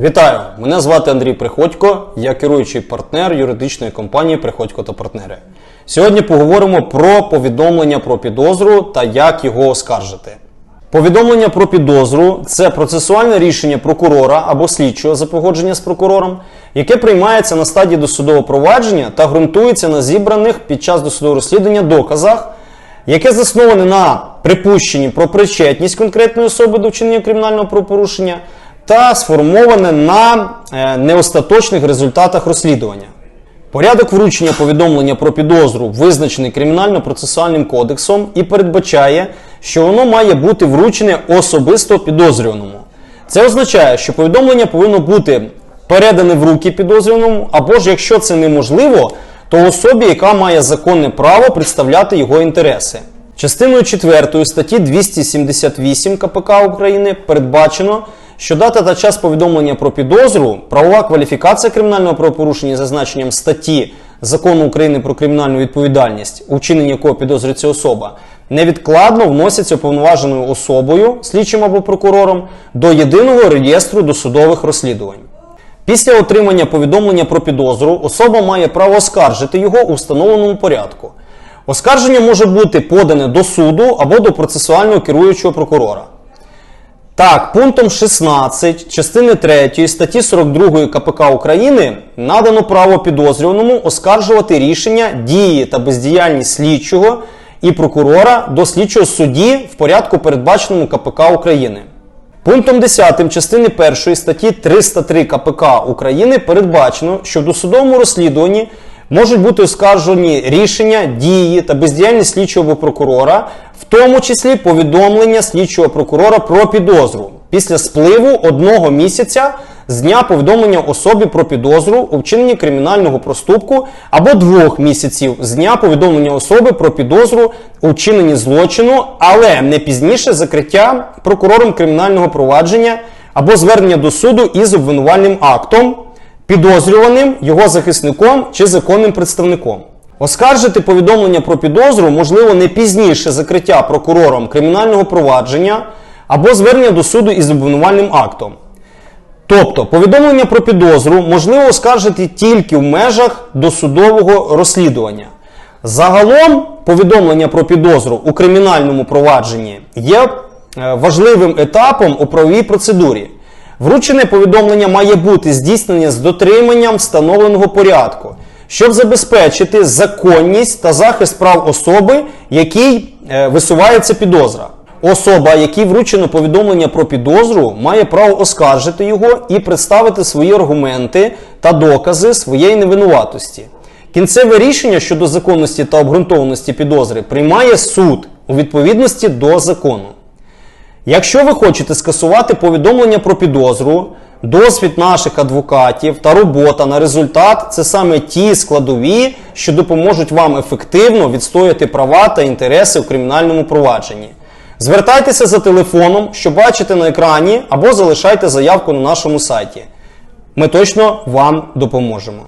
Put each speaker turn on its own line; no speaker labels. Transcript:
Вітаю! Мене звати Андрій Приходько, я керуючий партнер юридичної компанії Приходько та партнери. Сьогодні поговоримо про повідомлення про підозру та як його оскаржити. Повідомлення про підозру це процесуальне рішення прокурора або слідчого за погодження з прокурором, яке приймається на стадії досудового провадження та ґрунтується на зібраних під час досудового розслідування доказах, яке засноване на припущенні про причетність конкретної особи до вчинення кримінального правопорушення та сформоване на е, неостаточних результатах розслідування. Порядок вручення повідомлення про підозру визначений кримінально-процесуальним кодексом і передбачає, що воно має бути вручене особисто підозрюваному. Це означає, що повідомлення повинно бути передане в руки підозрюваному, або ж якщо це неможливо, то особі, яка має законне право представляти його інтереси. Частиною 4 статті 278 КПК України передбачено, що дата та час повідомлення про підозру, правова кваліфікація кримінального правопорушення за значенням статті Закону України про кримінальну відповідальність, у якого підозрюється особа, невідкладно вносяться уповноваженою особою, слідчим або прокурором, до єдиного реєстру досудових розслідувань. Після отримання повідомлення про підозру особа має право оскаржити його у встановленому порядку. Оскарження може бути подане до суду або до процесуального керуючого прокурора. Так, пунктом 16 частини 3 статті 42 КПК України надано право підозрюваному оскаржувати рішення дії та бездіяльність слідчого і прокурора до слідчого судді в порядку, передбаченому КПК України. Пунктом 10 частини 1 статті 303 КПК України передбачено, що в досудовому розслідуванні можуть бути оскаржені рішення, дії та бездіяльність слідчого або прокурора, в тому числі повідомлення слідчого прокурора про підозру. Після спливу одного місяця з дня повідомлення особі про підозру у вчиненні кримінального проступку або двох місяців з дня повідомлення особи про підозру у вчиненні злочину, але не пізніше закриття прокурором кримінального провадження або звернення до суду із обвинувальним актом підозрюваним, його захисником чи законним представником. Оскаржити повідомлення про підозру можливо не пізніше закриття прокурором кримінального провадження або звернення до суду із обвинувальним актом. Тобто, повідомлення про підозру можливо оскаржити тільки в межах досудового розслідування. Загалом, повідомлення про підозру у кримінальному провадженні є е, важливим етапом у правовій процедурі. Вручене повідомлення має бути здійснене з дотриманням встановленого порядку, щоб забезпечити законність та захист прав особи, якій е, висувається підозра. Особа, якій вручено повідомлення про підозру, має право оскаржити його і представити свої аргументи та докази своєї невинуватості. Кінцеве рішення щодо законності та обґрунтованості підозри приймає суд у відповідності до закону. Якщо ви хочете скасувати повідомлення про підозру, досвід наших адвокатів та робота на результат це саме ті складові, що допоможуть вам ефективно відстояти права та інтереси у кримінальному провадженні. Звертайтеся за телефоном, що бачите на екрані, або залишайте заявку на нашому сайті. Ми точно вам допоможемо.